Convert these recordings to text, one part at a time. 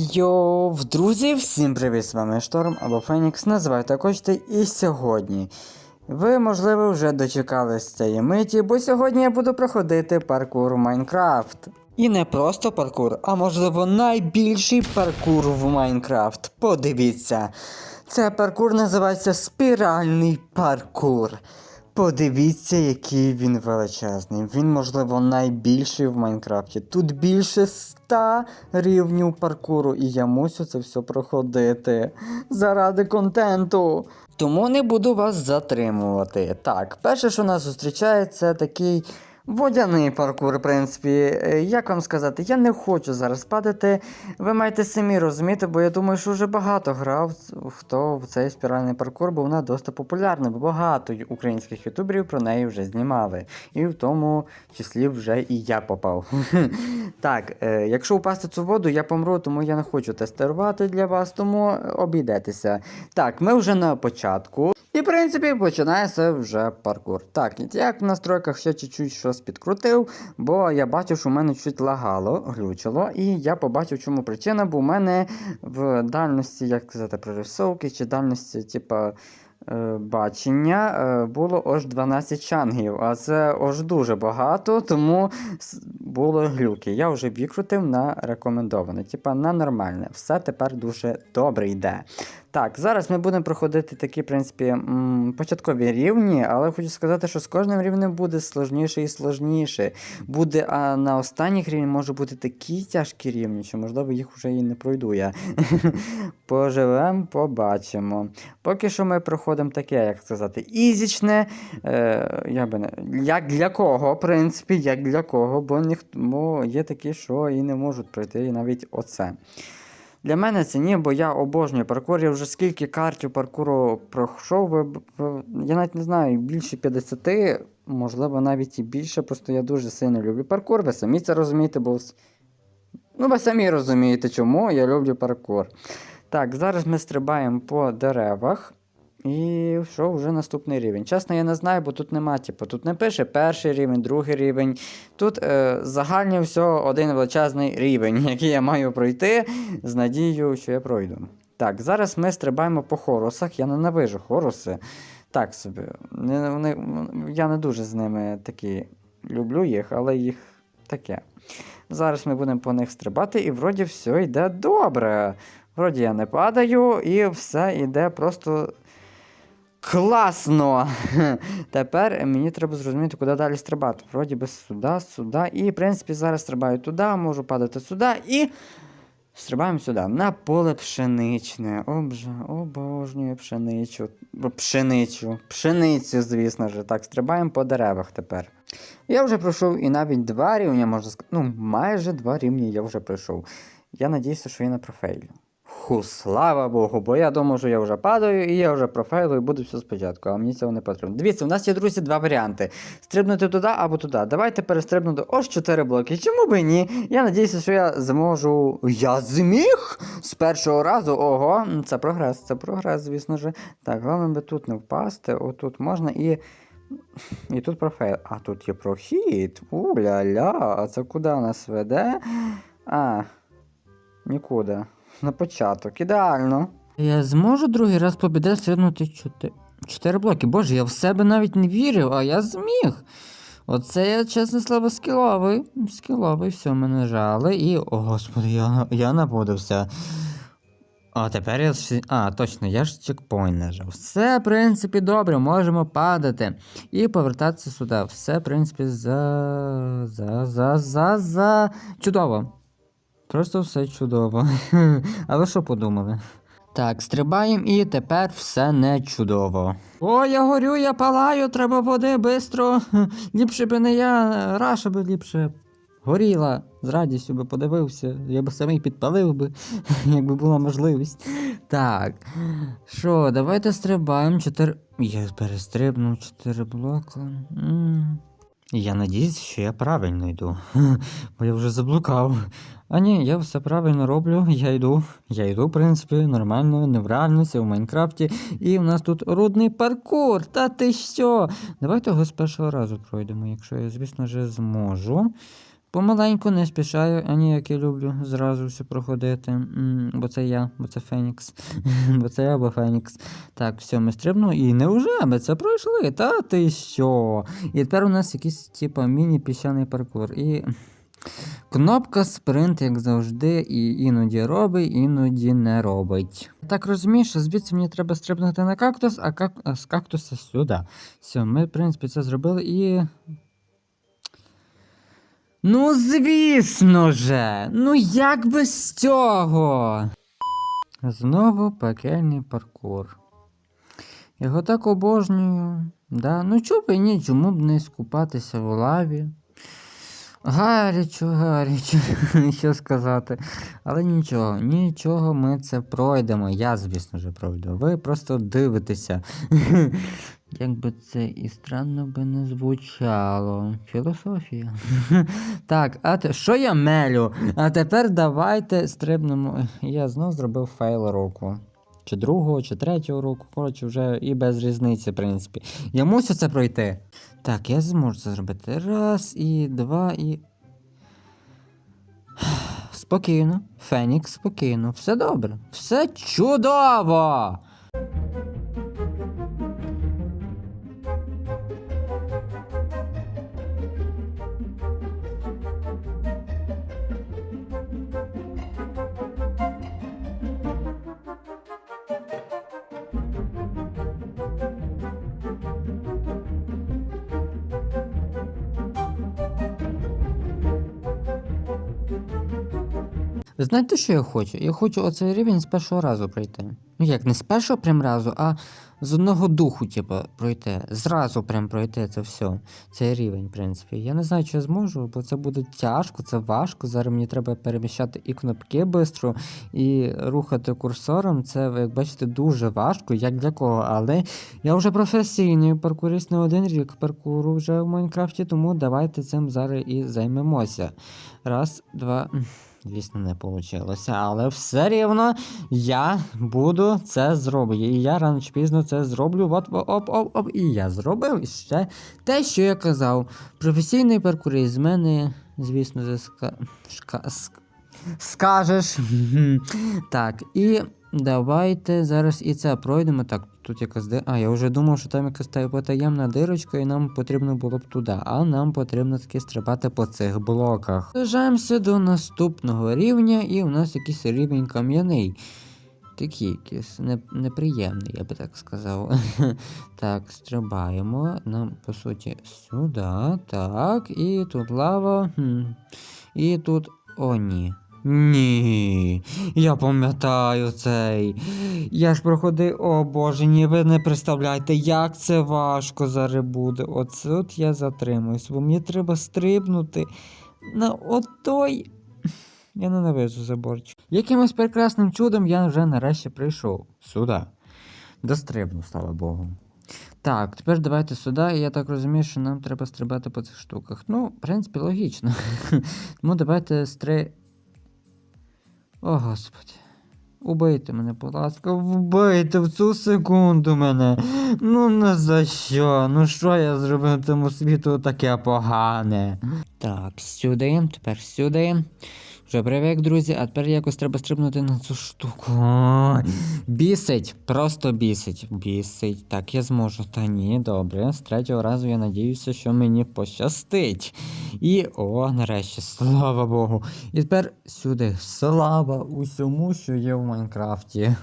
Йоу, друзі, всім привіт! З вами Шторм або Фенікс, називайте хочете і сьогодні. Ви, можливо, вже дочекались цієї миті, бо сьогодні я буду проходити паркур в Майнкрафт. І не просто паркур, а можливо найбільший паркур в Майнкрафт. Подивіться. Це паркур називається спіральний паркур. Подивіться, який він величезний. Він, можливо, найбільший в Майнкрафті. Тут більше ста рівнів паркуру, і я мусю це все проходити заради контенту. Тому не буду вас затримувати. Так, перше, що нас зустрічає, це такий водяний паркур, в принципі. Е, Як вам сказати, я не хочу зараз падати. Ви маєте самі розуміти, бо я думаю, що вже багато грав хто в цей спіральний паркур, бо вона досить популярна, багато українських ютуберів про неї вже знімали. І в тому числі вже і я попав. так, е, якщо впасти цю воду, я помру, тому я не хочу тестувати для вас, тому обійдетеся. Так, ми вже на початку. І, в принципі, починається вже паркур. Так, як в настройках ще чуть-чуть щось підкрутив, бо я бачив, що в мене чуть лагало, глючило, і я побачив, чому причина, бо в мене в дальності, як сказати, прорисовки чи дальності, типа. е, Бачення е, було аж 12 чангів, а це аж дуже багато, тому було глюки. Я вже викрутив на рекомендоване, типа на нормальне. Все тепер дуже добре йде. Так, зараз ми будемо проходити такі, в принципі, початкові рівні, але хочу сказати, що з кожним рівнем буде сложніше і сложніше. Буде, а на останніх рівнях може бути такі тяжкі рівні, що можливо їх вже і не пройду я. Поживемо, побачимо. Поки що ми проходимо таке, як сказати, ізічне. Е, я би не, як для кого, в принципі, як для кого, бо, ніхто, є такі, що і не можуть пройти і навіть оце. Для мене це ні, бо я обожнюю паркур. Я вже скільки картів паркуру пройшов, я навіть не знаю, більше 50, можливо, навіть і більше. Просто я дуже сильно люблю паркур. Ви самі це розумієте, бо. Ну, ви самі розумієте, чому я люблю паркур. Так, зараз ми стрибаємо по деревах. І що вже наступний рівень. Чесно, я не знаю, бо тут нема, типу, тут не пише перший рівень, другий рівень. Тут е, загальний все один величезний рівень, який я маю пройти з надією, що я пройду. Так, зараз ми стрибаємо по хорусах. Я ненавижу хоруси. Так собі. Не, вони, я не дуже з ними такі люблю їх, але їх таке. Зараз ми будемо по них стрибати, і вроді все йде добре. Вроді я не падаю, і все йде просто класно. Тепер мені треба зрозуміти, куди далі стрибати. Вроді би сюди, сюди. І, в принципі, зараз стрибаю туди, можу падати сюди і. Стрибаємо сюди. На поле пшеничне. Обже, обожнюю пшеничу. Бо Пшеничу. Пшеницю, звісно ж. Так, стрибаємо по деревах тепер. Я вже пройшов і навіть два рівня, можна сказати. Ну, майже два рівні я вже пройшов. Я надіюся, що я не профейлю. Ху, слава Богу, бо я думав, що я вже падаю, і я вже профейлю, і буду все спочатку, а мені цього не потрібно. Дивіться, у нас є, друзі, два варіанти: стрибнути туди або туди. Давайте перестрибнути ось 4 блоки. Чому би ні? Я надіюся, що я зможу. Я зміг з першого разу. Ого, це прогрес, це прогрес, звісно ж. Так, головне би тут не впасти. Отут можна і. І тут профейл. А тут є прохід. У-ля-ля, а це куди нас веде? А, нікуди. На початок. Ідеально. Я зможу другий раз побіде стрибнути 4, 4 блоки. Боже, я в себе навіть не вірив, а я зміг. Оце я, чесне слово, скіловий. Скіловий, все, мене жали. І. О, господи, я, я напудився. А тепер я. А, точно, я ж чекпоінт нажав. Все, в принципі, добре, можемо падати. І повертатися сюди. Все, в принципі, за. за. за. за. за. Чудово. Просто все чудово. А ви що подумали? Так, стрибаємо і тепер все не чудово. О, я горю, я палаю, треба води бистро. Ліпше би не я, Раша би ліпше горіла. З радістю би подивився, я би самий підпалив би, якби була можливість. Так. Що, давайте стрибаємо. Чотири. Я перестрибнув чотири блоки. М. Я надіюсь, що я правильно йду. Бо я вже заблукав. А ні, я все правильно роблю, я йду. Я йду, в принципі, нормально, не в реальності, в Майнкрафті. І в нас тут рудний паркур. Та ти що? Давайте його з першого разу пройдемо, якщо я, звісно ж, зможу. Помаленьку не спішаю, ані як я люблю зразу все проходити. М, Бо це я, бо це Фенікс. бо це я або Фенікс. Так, все, ми стрибну. І невже ми це пройшли? Та ти що? І тепер у нас якийсь, типа, міні-піщаний паркур. І кнопка спринт, як завжди, і іноді робить, іноді не робить. Так розумієш, що звідси мені треба стрибнути на кактус, а, как... а з кактуса сюди. Все, ми, в принципі, це зробили і. Ну, звісно же! Ну як без цього? Знову пекельний паркур. Його так обожнюю. Да? Ну чому б ні, чому б не скупатися в лаві? Гарячо, гарячо, що сказати. Але нічого, нічого, ми це пройдемо. Я, звісно ж, пройду. Ви просто дивитеся. Як би це і странно би не звучало. Філософія. так, а те, що я мелю? А тепер давайте стрибнемо. Я знов зробив фейл року. Чи другого, чи третього року, коротше, вже і без різниці, в принципі. Я мусю це пройти. Так, я зможу це зробити. Раз, і два, і. Спокійно, Фенікс, спокійно, все добре, все чудово! Знаєте, що я хочу? Я хочу оцей рівень з першого разу пройти. Ну як, не з першого прям разу, а з одного духу, типу, пройти. Зразу прям пройти це все. Цей рівень, в принципі. Я не знаю, чи я зможу, бо це буде тяжко, це важко. Зараз мені треба переміщати і кнопки швидко, і рухати курсором. Це, як бачите, дуже важко, як для кого. Але я вже професійний паркурист не один рік паркуру вже в Майнкрафті, тому давайте цим зараз і займемося. Раз, два. Звісно, не вийшло, але все рівно я буду це зробити. І я рано чи пізно це зроблю. От, оп, оп, оп, і я зробив ще те, що я казав. Професійний паркурист з мене, звісно, заска... шка... ск- скажеш. так, і давайте зараз і це пройдемо. Так, тут якась де. А, я вже думав, що там якась потаємна дирочка, і нам потрібно було б туди. А нам потрібно таки стрибати по цих блоках. Наближаємося до наступного рівня, і у нас якийсь рівень кам'яний. Такий якийсь не, неприємний, я би так сказав. так, стрибаємо. Нам, по суті, сюди. Так, і тут лава. Хм. І тут. О, ні. Ні, я пам'ятаю цей. Я ж проходив, о боже, ні, ви не представляєте, як це важко зараз буде. Оце от я затримуюсь, бо мені треба стрибнути на отой. Я ненавижу заборчик. Якимось прекрасним чудом я вже нарешті прийшов сюди. Дострибнув, слава Богу. Так, тепер давайте сюди, я так розумію, що нам треба стрибати по цих штуках. Ну, в принципі, логічно. Тому давайте стри. О, господи. Убийте мене, будь ласка, вбийте в цю секунду мене. Ну не за що? Ну що я зробив цьому світу таке погане? Так, сюди, тепер сюди. Вже привик, друзі, а тепер якось треба стрибнути на цю штуку. Бісить, просто бісить. Бісить. Так, я зможу. Та ні, добре. З третього разу я надіюся, що мені пощастить. І о, нарешті, слава Богу. І тепер сюди. Слава усьому, що є в Майнкрафті.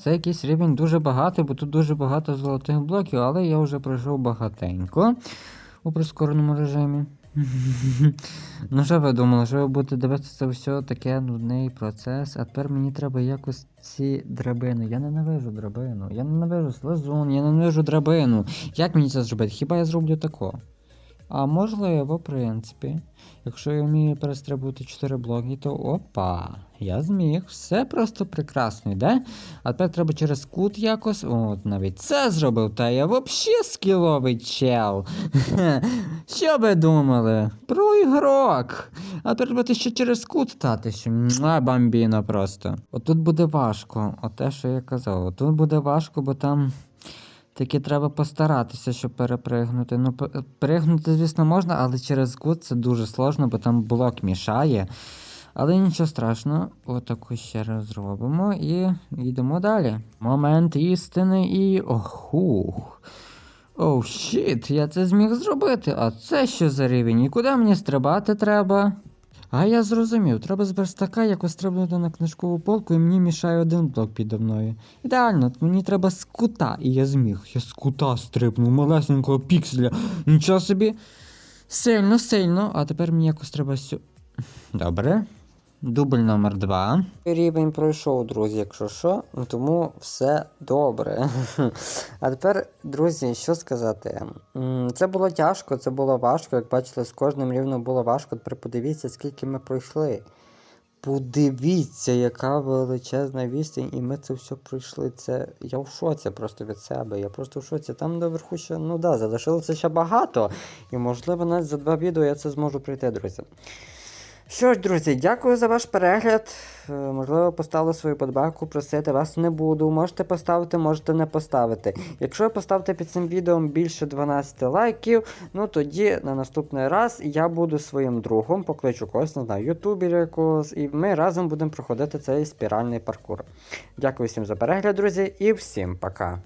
Це якийсь рівень дуже багатий, бо тут дуже багато золотих блоків, але я вже пройшов багатенько у прискореному режимі. ну, що ви думали, що ви будете дивитися це все таке нудний процес, а тепер мені треба якось ці драбини. Я ненавижу драбину, я ненавижу слезун, я ненавижу драбину. Як мені це зробити? Хіба я зроблю тако? А можливо, в принципі. Якщо я вмію перестрибувати 4 блоки, то опа, я зміг. Все просто прекрасно йде. А тепер треба через кут якось. От навіть це зробив, та я взагалі скіловий чел. Що ви думали? Про ігрок. А тепер треба ще через кут тати, що муа, бамбіно просто. Отут буде важко, от те, що я казав. Тут буде важко, бо там. Таки треба постаратися, щоб перепригнути. Ну, п- пригнути, звісно, можна, але через кут це дуже сложно, бо там блок мішає. Але нічого страшного, отаку ще раз зробимо і йдемо далі. Момент істини і. Охух. Оу, щіт, я це зміг зробити. А це що за рівень? І куди мені стрибати треба? А я зрозумів, треба з верстака якось стрибнути на книжкову полку, і мені мішає один блок підо мною. Ідеально, мені треба з кута, і я зміг. Я з кута стрибнув, малесенького пікселя. Нічого собі. Сильно, сильно. А тепер мені якось треба сю. Добре. Дубль номер два. Рівень пройшов, друзі, якщо що, тому все добре. А тепер, друзі, що сказати? Це було тяжко, це було важко. Як бачили, з кожним рівнем було важко. Тепер подивіться, скільки ми пройшли. Подивіться, яка величезна відстань, і ми це все пройшли. Це я в шоці просто від себе. Я просто в шоці. Там наверху ще, ну да, залишилося ще багато. І можливо, навіть за два відео я це зможу пройти, друзі. Що ж, друзі, дякую за ваш перегляд. Е, Можливо, поставили свою подбаку, просити вас не буду. Можете поставити, можете не поставити. Якщо ви поставите під цим відео більше 12 лайків, ну тоді на наступний раз я буду своїм другом, покличу когось, не знаю, ютубера якогось, і ми разом будемо проходити цей спіральний паркур. Дякую всім за перегляд, друзі, і всім пока.